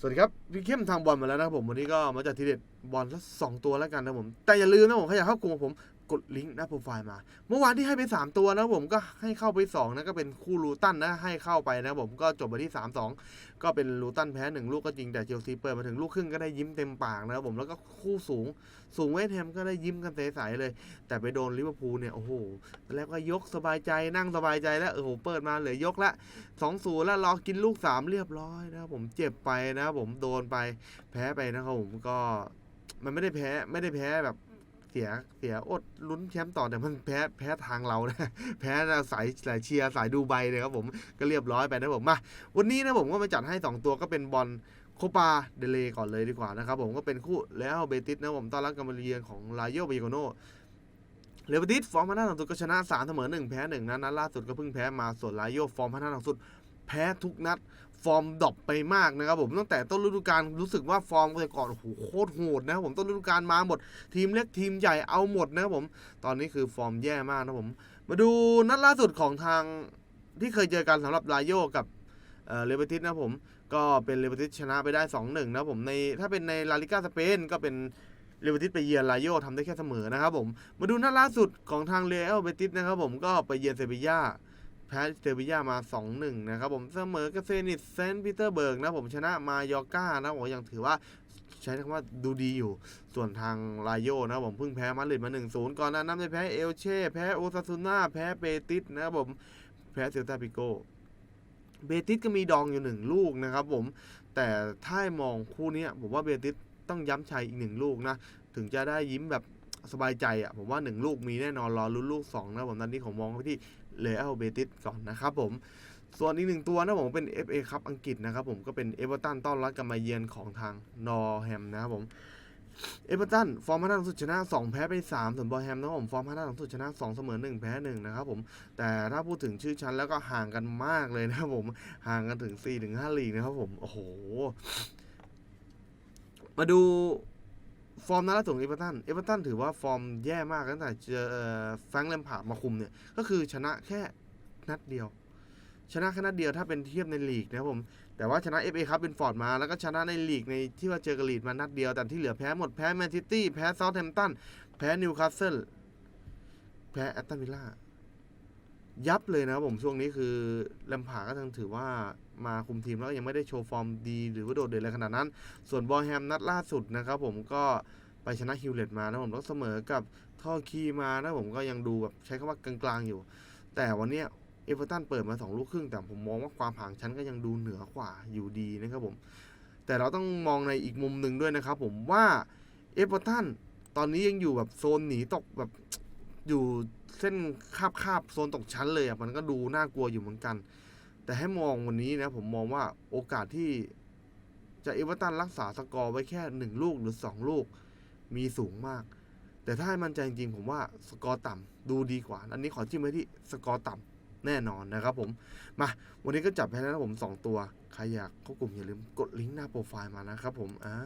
สวัสดีครับพี่เข้มทางบอลมาแล้วนะครับผมวันนี้ก็มาจากทีเด็ดบอลสักสองตัวแล้วกันนะครับผมแต่อย่าลืมนะผมใครอยากเข้ากลุ่มของผม กดลิงก์หน้าโปรไฟล์มา เมื่อวานที่ให้ไป 3 ตัวนะผมก็ให้เข้าไป 2 นะก็เป็นคู่ลูตันนะให้เข้าไปนะผมก็จบไปที่ 3-2 ก็เป็นลูตันแพ้หนึ่งลูกก็จริงแต่เชลซีเปิดมาถึงลูกครึ่งก็ได้ยิ้มเต็มปากนะผมแล้วก็คู่สูง สูงเวสแฮมก็ได้ยิ้มกันใสๆเลย แต่ไปโดนลิเวอร์พูลเนี่ยโอ้โหแล้วก็ยกสบายใจนั่งสบายใจแล้วโอ้โหเปิดมาเหลือยกละสองศูนย์แล้วรอกินลูกสามเรียบร้อยนะผมเจ็บไปนะผมโดนไปแพ้ไปนะครับผมก็มันไม่ได้แพ้ไม่ได้แพ้แบบ สียเสียอดลุ้นแชมป์ต่อแต่มันแพ้แพ้ทางเรานะ แพ้สายสายเชียร์สายดูไบเลยครับผมก็เรียบร้อยไปนะผมมาวันนี้นะผมก็มาจัดให้ 2 ตัวก็เป็นบอลโคปาเดเลก่อนเลยดีกว่านะครับผมก็เป็นคู่แล้วเบติสนะผมต้อนรับการมาเยือนของลาโยเบโกโนเรอัลมาดริดฟอร์มพัฒนาหลังสุดก็ชนะ3เสมอ1แพ้1นะนัดล่าสุดก็เพิ่งแพ้มาส่วนลาโยฟอร์มพัฒนาหลังสุดแพ้ทุกนัด ฟอร์มดรอปไปมากนะครับผมตั้งแต่ต้นฤดูกาลรู้สึกว่าฟอร์มแต่ก่อนโอ้โหโคตรโหดนะครับผมต้นฤดูกาลมาหมด ทีมเล็กทีมใหญ่เอาหมดนะครับผม ตอนนี้คือฟอร์มแย่มากนะครับผม มาดูนัดล่าสุดของทางที่เคยเจอกันสำหรับลาโยกับเออเรอัลมาดริดนะครับผม ก็เป็นเลมาดริดชนะไปได้ 2-1นะครับผมในถ้าเป็นในลาลิก้าสเปนก็เป็นเรอัลมาดริดไปเยือนลาโยทำได้แค่เสมอนะครับผม มาดูนัดล่าสุดของทางเรอัลเบติสนะครับผมก็ไปเยือนเซบีย่า แพ้เซบียามา 2-1 นะครับผมเสมอกับเซนิตเซนต์ปีเตอร์เบิร์กนะผมชนะมายอก้านะผมยังถือว่าใช้คำว่าดูดีอยู่ ส่วนทางลาโยนะผมเพิ่งแพ้มาดริดมา 1-0 ก่อนหน้านั้นได้แพ้เอลเช่ แพ้โอซาซูน่าแพ้เบติสนะครับผมแพ้เซลตาปิโกเบติสก็มีดองอยู่หนึ่งลูกนะครับผมแต่ถ้ามองคู่นี้ผมว่าเบติสต้องย้ำชัยอีกหนึ่งลูกนะ ถึงจะได้ยิ้มแบบ สบายใจอะผมว่า 1 ลูกมีแน่นอนรอลุ้นลูก2นะผมตอนนี้ผมมองไปที่เลอัลเบติสก่อนนะครับผมส่วนอีกหนึ่งตัวนะผมเป็น FA คัพอังกฤษนะครับผมก็เป็นเอเวอร์ตันต้อนรับกันมาเยือนของทางนอร์แฮมนะครับผมเอเวอร์ตันฟอร์มพัฒนาสุดชนะ2แพ้ไป3ส่วนบอร์แฮมนะผมฟอร์มพัฒนาสุดชนะ2เสมอ1แพ้1นะครับผมแต่ถ้าพูดถึงชื่อชั้นแล้วก็ห่างกันมากเลยนะครับผมห่างกันถึง4ถึง5ลีกนะครับผมโอ้โหมาดู ฟอร์มนัดล่าสุดของเอเวอร์ตัน เอเวอร์ตันถือว่าฟอร์มแย่มากตั้งแต่เจอแฟรงค์แลมพาร์ดมาคุมเนี่ย ก็คือชนะแค่นัดเดียว ชนะแค่นัดเดียวถ้าเป็นเทียบในลีกนะครับผม แต่ว่าชนะ FA ครับเป็นฟอร์ดมา แล้วก็ชนะในลีกในที่ว่าเจอกระลีดมานัดเดียว แต่ที่เหลือแพ้หมด แพ้แมนซิตี้ แพ้เซาท์แฮมป์ตัน แพ้นิวคาสเซิล แพ้แอตตันวิลล่า ยับเลยนะครับผมช่วงนี้คือลมพาก็ยังถือว่ามาคุมทีมแล้วก็ยังไม่ได้โชว์ฟอร์มดี หรือว่าโดดเด่นอะไรขนาดนั้น ส่วนบอแฮมนัดล่าสุดนะครับผมก็ไปชนะฮิวเลตมานะผมแล้วเสมอกับท่อคีมานะผมก็ยังดูแบบใช้คำว่ากลางๆอยู่ แต่วันนี้เอเวอร์ตันเปิดมา2ลูกครึ่งแต่ผมมองว่าความห่างชั้นก็ยังดูเหนือกว่าอยู่ดีนะครับผม แต่เราต้องมองในอีกมุมหนึ่งด้วยนะครับผมว่าเอเวอร์ตันตอนนี้ยังอยู่แบบโซนหนีตกแบบ อยู่เส้นคาบคาบโซนตกชั้นเลยอะมันก็ดูน่ากลัวอยู่เหมือนกัน แต่ให้มองวันนี้นะผมมองว่าโอกาสที่จะเอเวอร์ตันรักษาสกอร์ไว้แค่หนึ่งลูกหรือสองลูกมีสูงมาก แต่ถ้าให้มันใจจริงผมว่าสกอร์ต่ำดูดีกว่า อันนี้ขอจิ้มไว้ที่สกอร์ต่ำแน่นอนนะครับผม มาวันนี้ก็จับให้แล้วนะผม 2 ตัว ใครอยากเข้ากลุ่มอย่าลืมกดลิงก์หน้าโปรไฟล์มานะครับผมอ่า